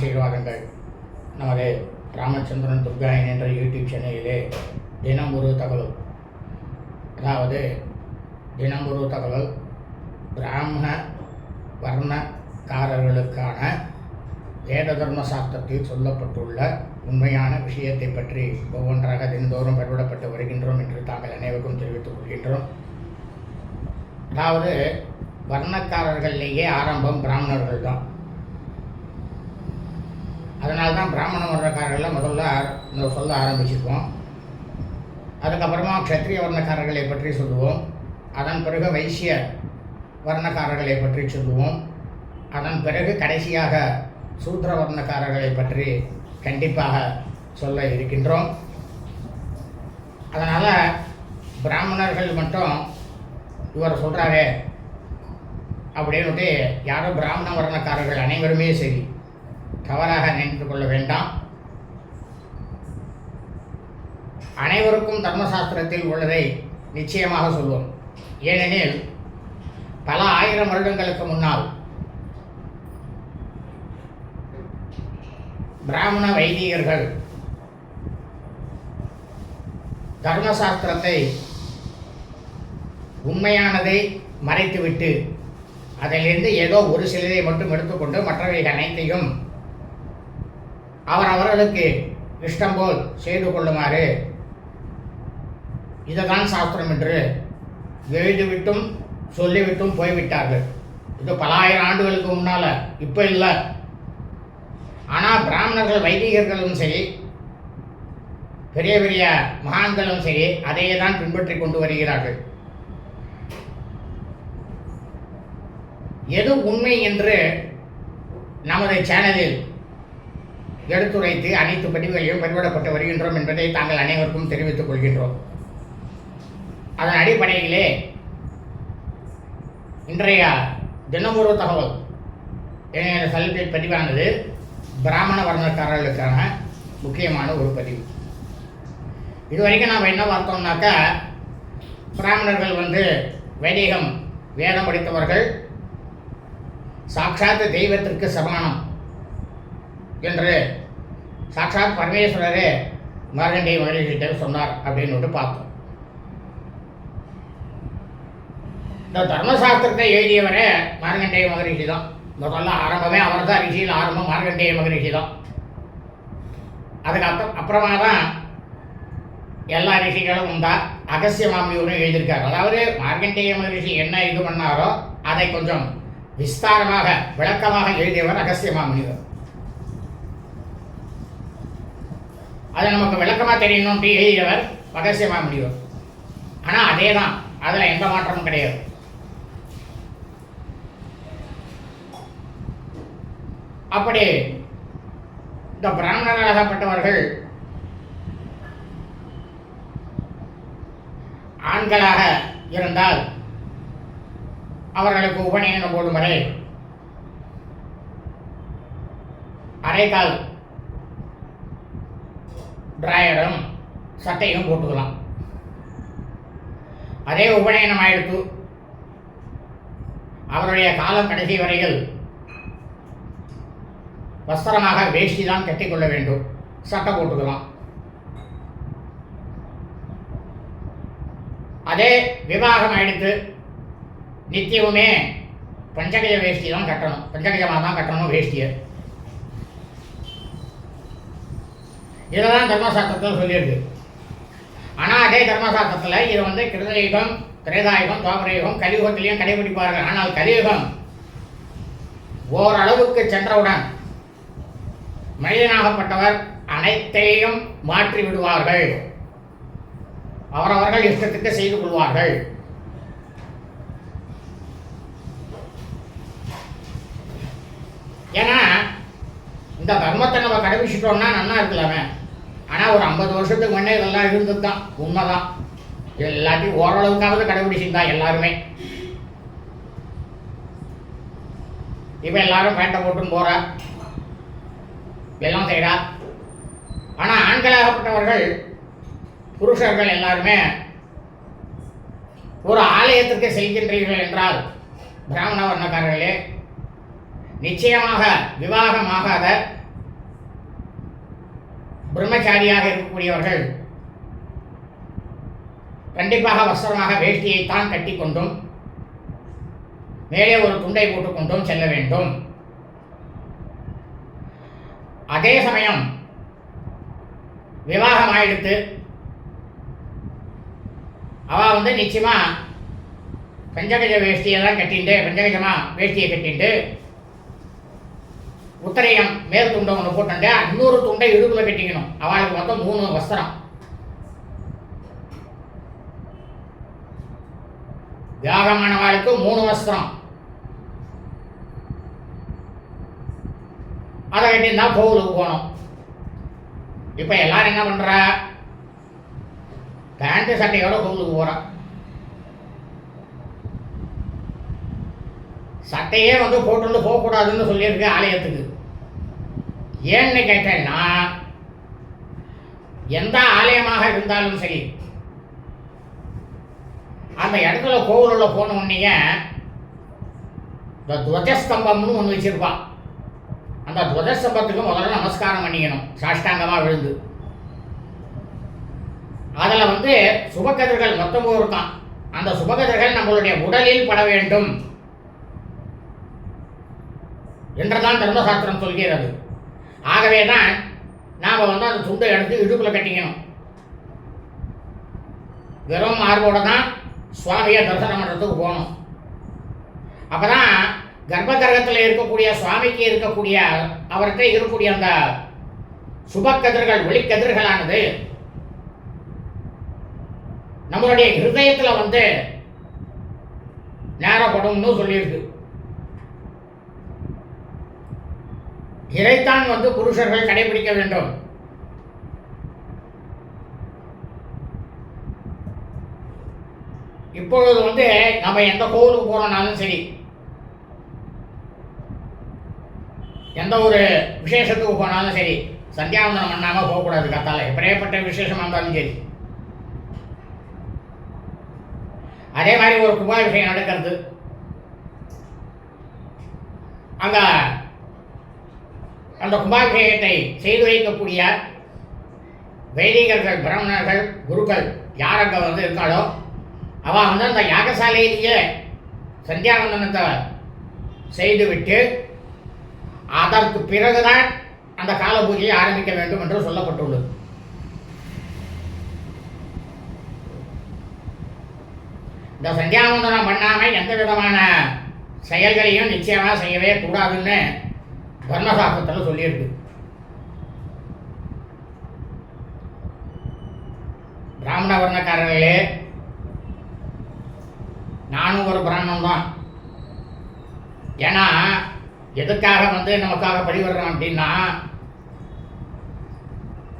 ஆசீர்வாதங்கள். நமது ராமச்சந்திரன் துர்காயன் என்ற யூடியூப் சேனலிலே தினம் ஒரு தகவல். அதாவது தினம் ஒரு தகவல் பிராமண வர்ணக்காரர்களுக்கான வேத தர்ம சாஸ்திரத்தில் சொல்லப்பட்டுள்ள உண்மையான விஷயத்தை பற்றி ஒவ்வொன்றாக தினந்தோறும் பெறவிடப்பட்டு வருகின்றோம் என்று தாங்கள் அனைவருக்கும் தெரிவித்துக் கொள்கின்றோம். அதாவது வர்ணக்காரர்களிலேயே ஆரம்பம் பிராமணர்கள் தான் அதனால தான் பிராமண வர்ணக்காரர்கள்லாம் முதல்ல இந்த சொல்ல ஆரம்பிச்சிருக்கோம் அதுக்கப்புறமா க்ஷத்ரிய வர்ணக்காரர்களை பற்றி சொல்லுவோம். அதன் பிறகு வைசிய வர்ணக்காரர்களை பற்றி சொல்லுவோம். அதன் பிறகு கடைசியாக சூத்திர வர்ணக்காரர்களை பற்றி கண்டிப்பாக சொல்ல இருக்கின்றோம். அதனால் பிராமணர்கள் மட்டும் இவர் சொல்கிறாரே அப்படின்னுட்டு யாரும் பிராமண வர்ணக்காரர்கள் அனைவருமே சரி. தவறாக நினைத்து கொள்ள வேண்டாம். அனைவருக்கும் தர்மசாஸ்திரத்தில் உள்ளதை நிச்சயமாக சொல்வோம். ஏனெனில் பல ஆயிரம் வருடங்களுக்கு முன்னால் பிராமண வைதிகர்கள் தர்மசாஸ்திரத்தை உண்மையானதை மறைத்துவிட்டு அதிலிருந்து ஏதோ ஒரு சிலரை மட்டும் எடுத்துக்கொண்டு மற்றவைகள் அனைத்தையும் அவர் அவர்களுக்கு இஷ்டம் போல் செய்து கொள்ளுமாறு. இதுதான் சாஸ்திரம் என்று எழுதிவிட்டும் சொல்லிவிட்டும் போய்விட்டார்கள். இது பல ஆயிரம் ஆண்டுகளுக்கு முன்னால் இப்போ இல்லை. ஆனால் பிராமணர்கள் வைதிகர்களும் சரி பெரிய பெரிய மகான்களும் சரி அதையே தான் பின்பற்றி கொண்டு வருகிறார்கள். எது உண்மை என்று நமது சேனலில் எடுத்துரைத்து அனைத்து பதிவுகளையும் பதிவிடப்பட்டு வருகின்றோம் என்பதை தாங்கள் அனைவருக்கும் தெரிவித்துக் கொள்கின்றோம். அதன் அடிப்படையிலே இன்றைய தினமொரு தகவல். என தலைப்பில் பதிவானது பிராமண வர்ணக்காரர்களுக்கான முக்கியமான ஒரு பதிவு. இதுவரைக்கும் நாம் என்ன பார்த்தோம்னாக்கா பிராமணர்கள் வந்து வைதிகம் வேதம் படித்தவர்கள் சாட்சாத்து தெய்வத்திற்கு சமானம். என்று சாட்சாத் பரமேஸ்வரரே மார்கண்டேய மகரிஷிட்ட சொன்னார் அப்படின்னு பார்த்தோம். இந்த தர்மசாஸ்திரத்தை எழுதியவரே மார்கண்டேய மகரிஷி தான். முதல்ல ஆரம்பமே அவர் தான் ரிஷியில் ஆரம்பம் மார்கண்டேய மகரிஷி தான். அதுக்கு அப்புறம் அப்புறமா தான் எல்லா ரிஷிகளும் உண்டா அகசிய மாமியூரும் எழுதியிருக்காரு. அதாவது மார்கண்டேய மகரிஷி என்ன இது பண்ணாரோ அதை கொஞ்சம் விஸ்தாரமாக விளக்கமாக எழுதியவர் அகசிய மாமுனிவர் அது நமக்கு விளக்கமாக தெரியணும்ட்டு எழுதியவர் ரகசியமாக முடியும் ஆனால் அதே தான் அதில் எந்த மாற்றமும் கிடையாது. அப்படி இந்த பிராமணர்களாகப்பட்டவர்கள் ஆண்களாக இருந்தால் அவர்களுக்கு உபநயனம் போடும் வரை அரைக்கால் டிராயரும் சட்டையும் போட்டுக்கலாம். அதே உபநயனம் ஆயிடுத்து. அவருடைய காலம் கடைசி வரையில் வஸ்திரமாக வேஷ்டி தான் கட்டிக்கொள்ள வேண்டும். சட்டை போட்டுக்கலாம். அதே விவாகம் ஆயிடுத்து நித்தியமுமே பஞ்சகஜ வேஷ்டி தான் கட்டணும். பஞ்சகஜமாக தான் கட்டணும் வேஷ்டியை. இதை தான் தர்மசாஸ்திரத்தில் சொல்லியிருக்கு. ஆனால் அதே தர்மசாஸ்திரத்தில் இது வந்து கிருதயுகம் திரேதாயுகம் துவாபரயுகம் கலியுகத்திலையும் கடைபிடிப்பார்கள். ஆனால் கலியுகம் ஓரளவுக்கு சென்றவுடன் மனிதனாகப்பட்டவர் அனைத்தையும் மாற்றி விடுவார்கள். அவரவர்கள் இஷ்டத்துக்கு செய்து கொள்வார்கள். ஏன்னா இந்த தர்மத்தை நம்ம கடைபிடிச்சிட்டோம்னா நன்னா இருக்கலாமே. ஆனால் ஒரு ஐம்பது வருஷத்துக்கு முன்னே இதெல்லாம் இருந்தது தான் உண்மைதான். எல்லாத்தையும் ஓரளவுக்காவது கடைபிடிச்சிருந்தா எல்லாருமே. இப்போ எல்லாரும் பேண்டை போட்டுன்னு போகிறா எல்லாம் செய்கிறா ஆனால் ஆண்களாகப்பட்டவர்கள் புருஷர்கள் எல்லாருமே ஒரு ஆலயத்திற்கு செல்கின்றீர்கள் என்றால் பிராமண வர்ணக்காரர்களே நிச்சயமாக விவாகமாகாத பிரம்மச்சாரியாக இருக்கக்கூடியவர்கள் கண்டிப்பாக வஸ்திரமாக வேஷ்டியைத்தான் கட்டிக்கொண்டும் மேலே ஒரு துண்டை போட்டுக்கொண்டும் செல்ல வேண்டும். அதே சமயம் விவாகம் ஆயிடுத்து அவ வந்து நிச்சயமா பஞ்சகஜ வேஷ்டியை தான் கட்டிண்டு பஞ்சகஜமா வேஷ்டியை கட்டிண்டு உத்தரையம் மேல் துண்டை ஒன்று போட்டுண்டு இன்னொரு துண்டை இடுப்பில் கட்டிக்கணும். அவளுக்கு மொத்தம் மூணு வஸ்திரம். தியாகமானவாளுக்கு மூணு வஸ்திரம். அதை கட்டியிருந்தா கோவிலுக்கு போகணும். இப்போ எல்லாரும் என்ன பண்ணுற பேண்ட் சட்டையோட கோவிலுக்கு போறா. சட்டையே வந்து போட்டுட்டு போகக்கூடாதுன்னு சொல்லியிருக்கு ஆலயத்துக்கு. ஏன்னு கேட்டேன்னா எந்த ஆலயமாக இருந்தாலும் சரி அந்த இடத்துல கோவிலுள்ள போன உடனே இந்த துவஜஸ்தம்பம்னு ஒன்று வச்சுருப்பான் அந்த துவஜஸ்தம்பத்துக்கு முதல்ல நமஸ்காரம் பண்ணிக்கணும். சாஷ்டாங்கமாக விழுந்து. அதில் வந்து சுபகதிர்கள் மொத்தமும் இருக்கான் அந்த சுபகதிர்கள் நம்மளுடைய உடலில் பட வேண்டும். என்றுதான் தர்மசாஸ்திரம் சொல்கிறது. ஆகவே தான் நாம் வந்து அந்த துண்டை எடுத்து இடுப்பில் கட்டிக்கணும். வெறும் மார்போடு தான் சுவாமியை தரிசனம் பண்ணுறதுக்கு போகணும். அப்போ தான் கர்ப்பகிரகத்தில் இருக்கக்கூடிய சுவாமிக்கு இருக்கக்கூடிய அவர்கிட்ட இருக்கக்கூடிய அந்த சுபக்கதிர்கள் ஒளிக்கதிர்களானது நம்மளுடைய ஹிருதயத்தில் வந்து நேரப்படும்னு சொல்லியிருக்கு. இதைத்தான் வந்து புருஷர்கள் கடைபிடிக்க வேண்டும். இப்பொழுது வந்து நம்ம எந்த கோவிலுக்கு போறோம்னாலும் சரி எந்த ஒரு விசேஷத்துக்கு போனாலும் சரி சந்தியாவந்தனம் பண்ணாம போகக்கூடாது கத்தால. எப்படியேப்பட்ட விசேஷமா இருந்தாலும் சரி. அதே மாதிரி ஒரு கும்பாபிஷேகம் நடக்கிறது. அந்த அந்த கும்பாபிஷேகத்தை செய்து வைக்கக்கூடிய வைதிகர்கள் பிராமணர்கள் குருக்கள் யார் அங்கே வந்து இருக்காளோ அவள் வந்து அந்த யாகசாலையிலேயே சந்தியாவந்தனத்தை செய்துவிட்டு அதற்கு பிறகுதான் அந்த கால பூஜையை ஆரம்பிக்க வேண்டும் என்று சொல்லப்பட்டுள்ளது. இந்த சந்தியாவந்தனம் பண்ணாமல் எந்த விதமான செயல்களையும் நிச்சயமாக செய்யவே கூடாதுன்னு தர்மசாஸ்திரத்தில் சொல்லியிருக்கு. பிராமண வர்ணக்காரர்களே நானும் ஒரு பிராமணன் தான். ஏன்னா எதுக்காக வந்து நமக்காக படிவர்றோம் அப்படின்னா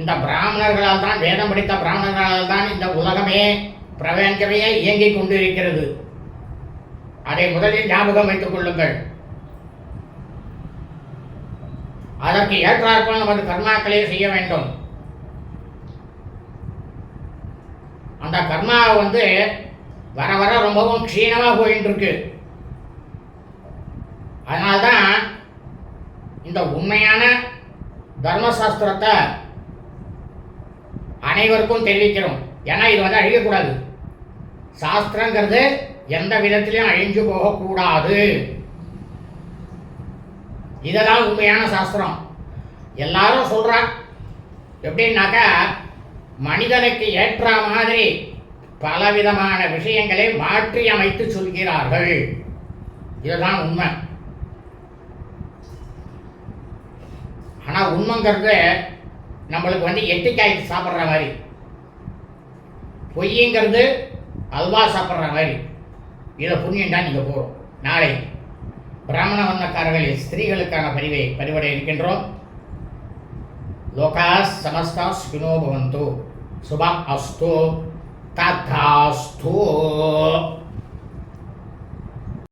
இந்த பிராமணர்களால் தான் வேதம் படித்த பிராமணர்களால் தான் இந்த உலகமே பிரபஞ்சமே இயங்கிக் கொண்டு இருக்கிறது அதை முதலில் ஞாபகம் வைத்துக் கொள்ளுங்கள். அதற்கு ஏற்றாற்போல் நமது கர்மாக்களே செய்ய வேண்டும். அந்த கர்மா வந்து வர வர ரொம்பவும் க்ஷீணமாக போயிட்டு இருக்கு அதனால்தான் இந்த உண்மையான தர்மசாஸ்திரத்தை அனைவருக்கும் தெரிவிக்கிறோம். ஏன்னா இது வந்து அழியக்கூடாது. சாஸ்திரங்கிறது எந்த விதத்திலையும் அழிஞ்சு போகக்கூடாது. இதெல்லாம் உண்மையான சாஸ்திரம். எல்லாரும் சொல்றா எப்படின்னாக்கா மனிதனுக்கு ஏற்ற மாதிரி பலவிதமான விஷயங்களை மாற்றி அமைத்து சொல்கிறார்கள். இதுதான் உண்மை. ஆனால் உண்மைங்கிறது நம்மளுக்கு வந்து எட்டிக்காய் சாப்பிட்ற மாதிரி. பொய்யுங்கிறது அல்வா சாப்பிட்ற மாதிரி. இதை புண்ணியம் தான் நீங்கள் போகிறோம் நாளை பிராமண வண்ணக்காரர்களில் ஸ்திரீகளுக்கான பதிவை பதிவிட இருக்கின்றோம் லோகா சமஸ்தா சுகினோ பவந்து சுபம் அஸ்து தத்தாஸ்து